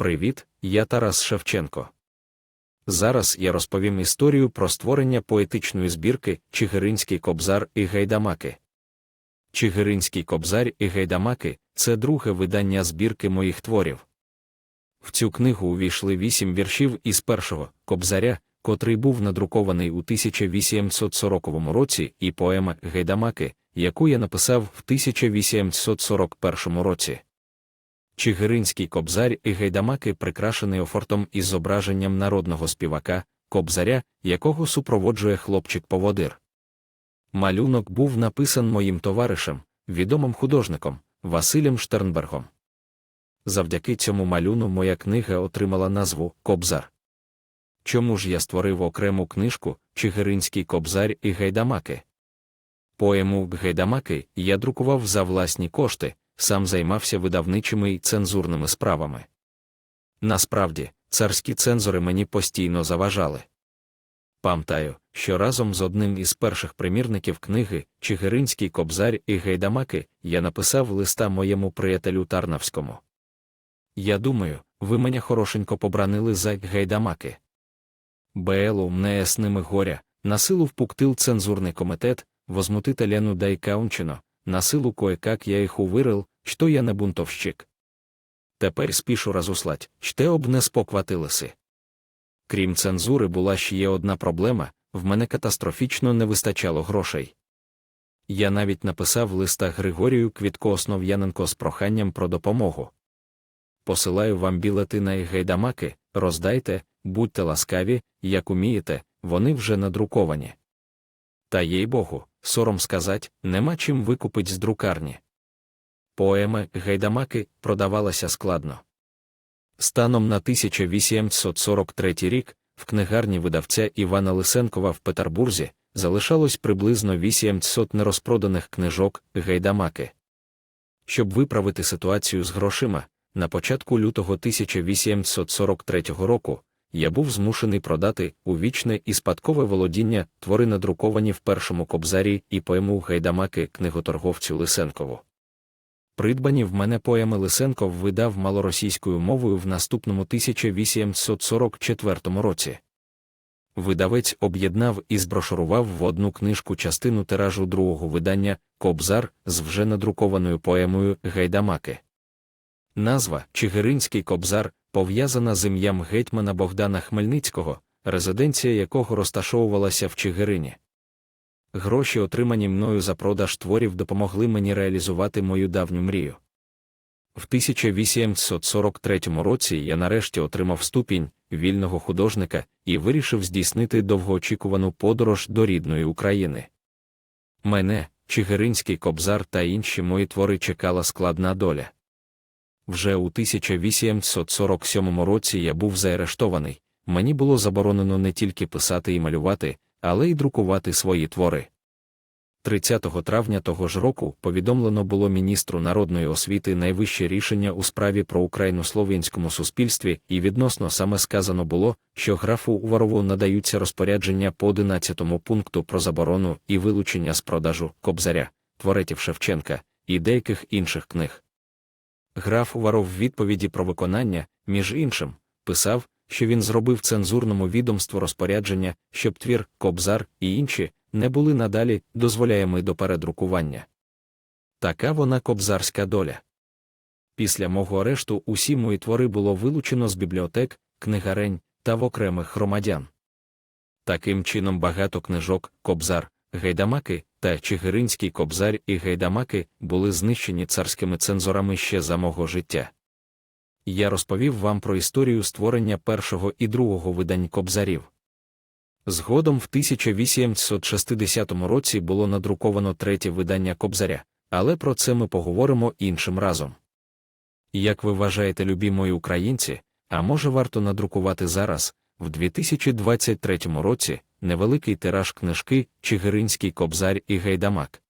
Привіт, я Тарас Шевченко. Зараз я розповім історію про створення поетичної збірки Чигиринський кобзар і гайдамаки. Чигиринський кобзар і гайдамаки це друге видання збірки моїх творів. В цю книгу увійшли вісім віршів із першого кобзаря, котрий був надрукований у 1840 році, і поема Гайдамаки, яку я написав в 1841 році. Чигиринський кобзар і гайдамаки прикрашений офортом із зображенням народного співака, кобзаря, якого супроводжує хлопчик-поводир. Малюнок був написан моїм товаришем, відомим художником Василем Штернбергом. Завдяки цьому малюну моя книга отримала назву Кобзар. Чому ж я створив окрему книжку Чигиринський кобзар і гайдамаки? Поему Гайдамаки я друкував за власні кошти, сам займався видавничими і цензурними справами. Насправді, царські цензори мені постійно заважали. Пам'ятаю, що разом з одним із перших примірників книги Чигиринський кобзар і гайдамаки я написав листа моєму приятелю Тарнавському. Я думаю, ви мене хорошенько побранили за гайдамаки. Белу мне с ними горя, на силу впуктил цензурний комітет, возмутити Лену Дайкаунчино, на силу кое-как я їх увирил, що я не бунтовщик. Тепер спішу разуслать, що об не спокватилися. Крім цензури, була ще є одна проблема в мене катастрофічно не вистачало грошей. Я навіть написав листа Григорію Квітко Основ'яненко з проханням про допомогу. Посилаю вам білети на гайдамаки, роздайте, будьте ласкаві, як умієте, вони вже надруковані. Та їй богу, сором сказать, нема чим викупить з друкарні. Поема Гайдамаки продавалася складно. Станом на 1843 рік в книгарні видавця Івана Лисенкова в Петербурзі залишалось приблизно 800 нерозпроданих книжок Гайдамаки. Щоб виправити ситуацію з грошима, на початку лютого 1843 року я був змушений продати у вічне і спадкове володіння твори надруковані в першому кобзарі і поему Гайдамаки книготорговцю Лисенкову. Придбані в мене поеми Лисенков видав малоросійською мовою в наступному 1844 році. Видавець об'єднав і зброшурував в одну книжку частину тиражу другого видання Кобзар з вже надрукованою поемою Гайдамаки. Назва Чигиринський кобзар пов'язана з ім'ям гетьмана Богдана Хмельницького, резиденція якого розташовувалася в Чигирині. Гроші, отримані мною за продаж творів, допомогли мені реалізувати мою давню мрію. В 1843 році я нарешті отримав ступінь вільного художника і вирішив здійснити довгоочікувану подорож до рідної України. Мене, Чигиринський кобзар та інші мої твори чекала складна доля. Вже у 1847 році я був заарештований, мені було заборонено не тільки писати і малювати, але й друкувати свої твори. 30 травня того ж року повідомлено було міністру народної освіти найвище рішення у справі про Україну слов'янському суспільстві, і відносно саме сказано було, що графу Уварову надаються розпорядження по 11 пункту про заборону і вилучення з продажу Кобзаря, творетів Шевченка і деяких інших книг. Граф Уваров в відповіді про виконання, між іншим, писав, що він зробив цензурному відомству розпорядження, щоб твір, кобзар і інші не були надалі дозволяєми до передрукування. Така вона кобзарська доля. Після мого арешту усі мої твори було вилучено з бібліотек, книгарень та в окремих громадян. Таким чином багато книжок, кобзар, гайдамаки та Чигиринський кобзар і гайдамаки були знищені царськими цензорами ще за мого життя. Я розповів вам про історію створення першого і другого видань кобзарів. Згодом в 1860 році було надруковано третє видання кобзаря, але про це ми поговоримо іншим разом. Як ви вважаєте, любі мої українці, а може варто надрукувати зараз, в 2023 році, невеликий тираж книжки Чигиринський кобзар і гайдамак.